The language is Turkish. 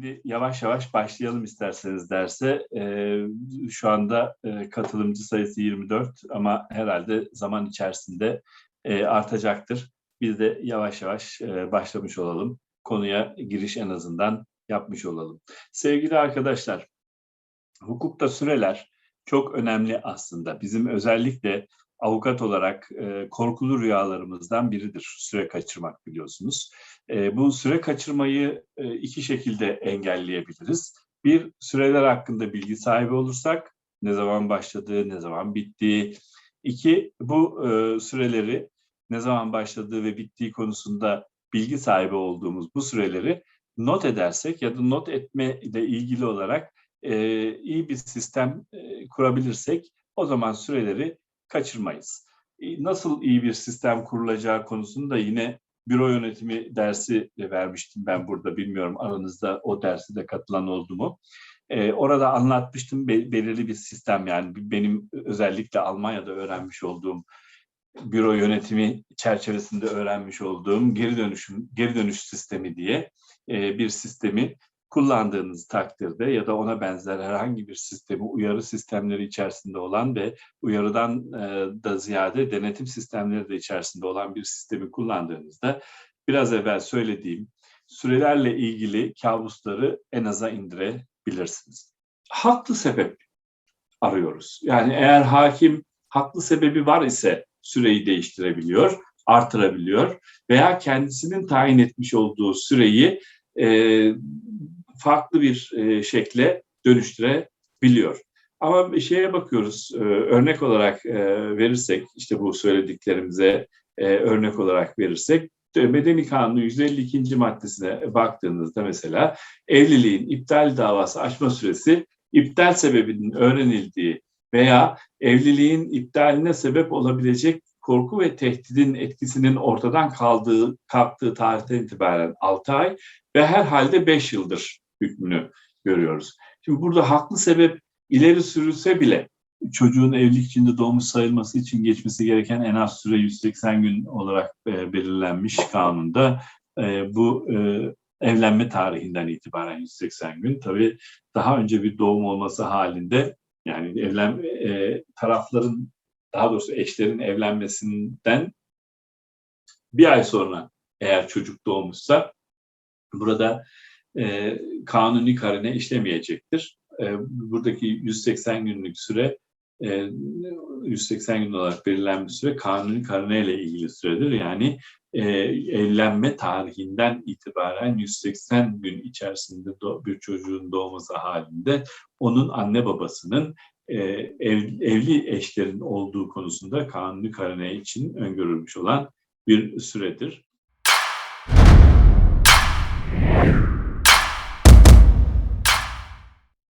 Şimdi yavaş yavaş başlayalım isterseniz derse. Ee, şu anda e, katılımcı sayısı 24 ama herhalde zaman içerisinde e, artacaktır. Biz de yavaş yavaş e, başlamış olalım. Konuya giriş en azından yapmış olalım. Sevgili arkadaşlar, hukukta süreler çok önemli aslında. Bizim özellikle avukat olarak e, korkulu rüyalarımızdan biridir süre kaçırmak biliyorsunuz. E, bu süre kaçırmayı e, iki şekilde engelleyebiliriz. Bir, süreler hakkında bilgi sahibi olursak, ne zaman başladığı, ne zaman bittiği. İki, bu e, süreleri ne zaman başladığı ve bittiği konusunda bilgi sahibi olduğumuz bu süreleri not edersek ya da not etme ile ilgili olarak e, iyi bir sistem e, kurabilirsek o zaman süreleri kaçırmayız. E, nasıl iyi bir sistem kurulacağı konusunda yine büro yönetimi dersi vermiştim ben burada. Bilmiyorum aranızda o dersi de katılan oldu mu? Ee, orada anlatmıştım belirli bir sistem yani benim özellikle Almanya'da öğrenmiş olduğum büro yönetimi çerçevesinde öğrenmiş olduğum geri dönüşüm geri dönüş sistemi diye e, bir sistemi kullandığınız takdirde ya da ona benzer herhangi bir sistemi uyarı sistemleri içerisinde olan ve uyarıdan e, da ziyade denetim sistemleri de içerisinde olan bir sistemi kullandığınızda biraz evvel söylediğim sürelerle ilgili kabusları en aza indirebilirsiniz. Haklı sebep arıyoruz. Yani eğer hakim haklı sebebi var ise süreyi değiştirebiliyor, artırabiliyor veya kendisinin tayin etmiş olduğu süreyi e, farklı bir e, şekle dönüştürebiliyor. Ama bir şeye bakıyoruz, e, örnek olarak e, verirsek, işte bu söylediklerimize e, örnek olarak verirsek, Medeni Kanunu 152. maddesine baktığınızda mesela evliliğin iptal davası açma süresi iptal sebebinin öğrenildiği veya evliliğin iptaline sebep olabilecek korku ve tehdidin etkisinin ortadan kaldığı, kalktığı tarihten itibaren 6 ay ve herhalde 5 yıldır hükmünü görüyoruz. Şimdi burada haklı sebep ileri sürülse bile çocuğun evlilik içinde doğmuş sayılması için geçmesi gereken en az süre 180 gün olarak e, belirlenmiş kanunda. E, bu e, evlenme tarihinden itibaren 180 gün. Tabii daha önce bir doğum olması halinde yani evlen tarafların daha doğrusu eşlerin evlenmesinden bir ay sonra eğer çocuk doğmuşsa burada e, kanuni karine işlemeyecektir. E, buradaki 180 günlük süre e, 180 gün olarak belirlenmiş süre kanuni karine ile ilgili süredir. Yani e, evlenme tarihinden itibaren 180 gün içerisinde bir çocuğun doğması halinde onun anne babasının e, ev, evli eşlerin olduğu konusunda kanuni karine için öngörülmüş olan bir süredir.